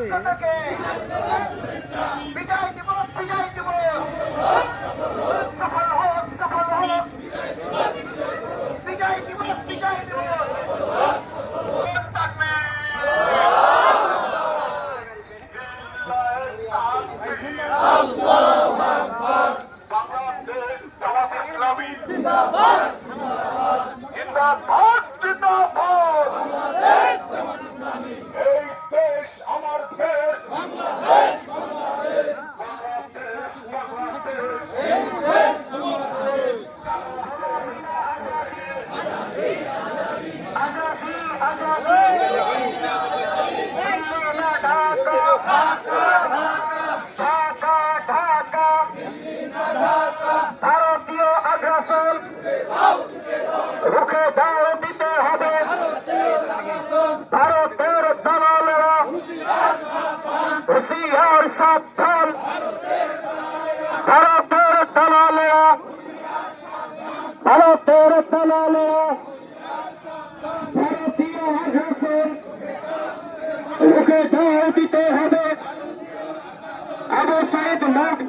আপনাদেরকে বিজয় দিবস বিজয় দিবস সফল হোক সফল হোক বিজয় দিবস বিজয় দিবস ভারতীয় আগ্রাসন। রুখে দাও হুশিয়ার সাবধান ভারতের দালালেরা। ভারতের দালালেরা। ভারতীয় আগ্রাসন। রুখে দাঁড় দিতে হবে। আবু সাইদ মার্ক